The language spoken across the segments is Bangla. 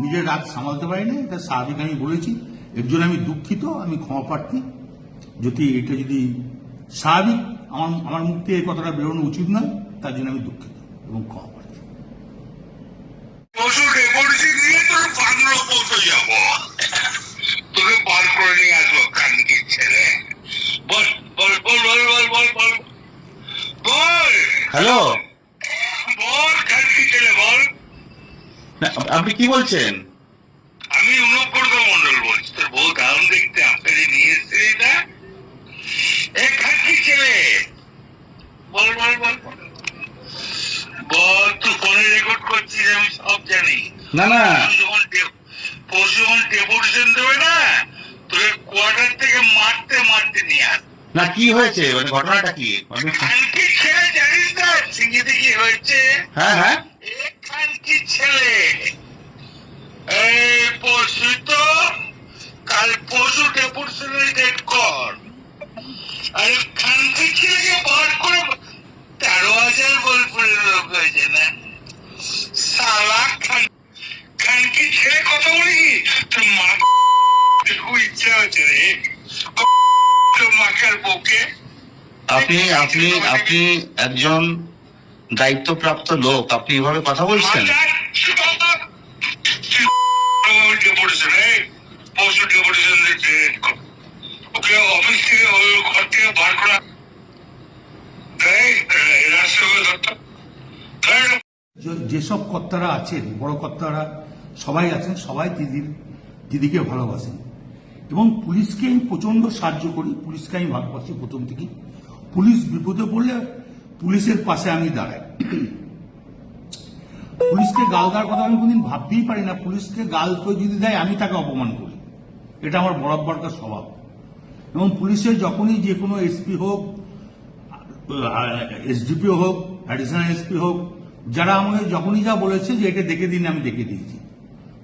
নিজের রাগ সামালতে পারিনি এটা স্বাভাবিক আমি বলেছি। এর জন্য আমি দুঃখিত আমি ক্ষমা প্রার্থী। যদি এটা যদি স্বাভাবিক আমার আমার মুক্তি এই কথাটা বেরোনো উচিত নয় তার জন্য আমি দুঃখিত এবং ক্ষমা প্রার্থী। হ্যালো আপনি কি বলছেন? আমি মন্ডল বলছি তোর বউ দারুণ দেখতে আপনাকে নিয়ে এসছে এটা। এ ছেলে? বল বল বল বল। তুই ফোনে রেকর্ড করছিস আমি সব জানি। না না। পরশু যখন ডেপুটেশন দেবে না তোকে কোয়ার্টার থেকে মারতে মারতে নিয়ে আস। না কি হয়েছে? মানে ঘটনাটা কি? খানকি ছেলে জানিস না? সিঙ্গিতে কি হয়েছে? হ্যাঁ হ্যাঁ এ খানকি ছেলে এই পরশু তো কাল ডেট কর আরে খানকি ছেলেকে বার করে তেরো হাজার বোলপুরের লোক হয়েছে না সালা খান খানকি ছেলে কথা বলি তোর মা ইচ্ছা হচ্ছে রে তোর মাকার বউকে আপনি আপনি আপনি একজন দায়িত্বপ্রাপ্ত লোক আপনি এভাবে কথা বলছেন ওকে থেকে বার করা যেসব কর্তারা আছেন, বড় কর্তারা সবাই আছেন, সবাই দিদির দিদিকে ভালোবাসেন। এবং পুলিশকে আমি প্রচণ্ড সাহায্য করি, পুলিশকে আমি ভালোবাসি প্রথম থেকে পুলিশ বিপদে পড়লে পুলিশের পাশে আমি দাঁড়াই। পুলিশকে গাল দেওয়ার কথা আমি কোনদিন ভাবতেই পারি না। পুলিশকে গাল কেউ যদি দেয়, আমি তাকে অপমান করি। এটা আমার বরাবরকার স্বভাব। এবং পুলিশের যখনই যে কোনো এসপি হোক এসডিপি হোক অ্যাডিশনাল এসপি হোক, যারা আমাকে যখনই যা বলেছে যে এটা দেখে দিন, আমি দেখে দিয়েছি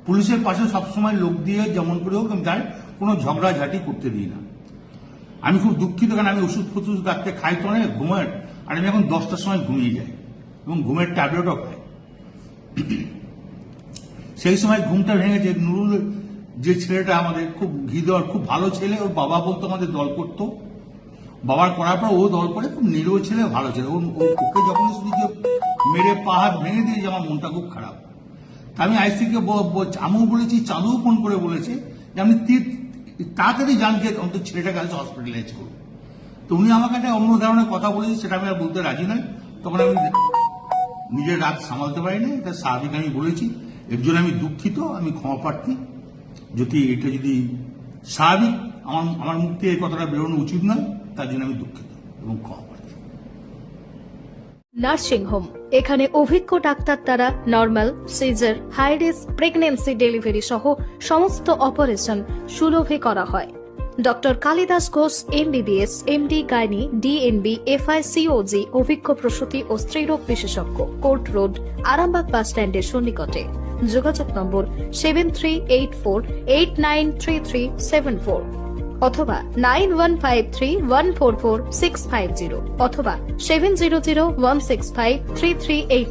পুলিশের পাশে সবসময় লোক দিয়ে যেমন করে হোক, আমি তার কোনো ঝগড়াঝাটি করতে দিই না। আমি খুব দুঃখিত, কারণ আমি ওষুধ ফষুধ রাখতে খাই তো অনেক ঘুমের আর আমি এখন দশটার সময় ঘুমিয়ে যাই এবং ঘুমের ট্যাবলেটও খাই। সেই সময় ঘুমটা ভেঙেছে, নুরুল যে ছেলেটা আমাদের খুব ঘি দেওয়ার, খুব ভালো ছেলে, ওর বাবা বলতো আমাদের দল করতো। বাবার করার পর ও দল করে, খুব নিরীহ ছেলে, ভালো ছেলে। ওকে যখন শুনি যে মেরে পাহাড় ভেঙে দিয়েছে, আমার মনটা খুব খারাপ। আমি আইসিকে আমিও বলেছি, চাঁদুও ফোন করে বলেছে যে আপনি তীর- তাড়াতাড়ি যে অন্তত ছেলেটাকে কাছে হসপিটালাইজ করুন। তো উনি আমাকে একটা অন্য ধরনের কথা বলেছে, সেটা আমি আর বলতে রাজি নই। তখন আমি নিজের রাগ সামালতে পারি না এটা স্বাভাবিক আমি বলেছি। এর জন্য আমি দুঃখিত, আমি ক্ষমা প্রার্থী। যদি এটা যদি স্বাভাবিক, আমার আমার মুখ থেকে কথাটা বেরোনো উচিত নয়, তার জন্য আমি দুঃখিত এবং ক্ষমা নার্সিং হোম এখানে অভিজ্ঞ ডাক্তার দ্বারা normal, caesar high risk pregnancy delivery সহ সমস্ত অপারেশন সুলভে করা হয়। Doctor Kalidas Ghosh, MBBS, MD, gynae, DNB, FICOG, অভিজ্ঞ প্রসূতি ও স্ত্রীরোগ বিশেষজ্ঞ, কোর্ট রোড, আরামবাগ বাস স্ট্যান্ডের সন্নিকটে। যোগাযোগ number seven three eight four eight nine three three seven four অথবা nine one five three one four four six five zero অথবা seven zero zero one six five three three eight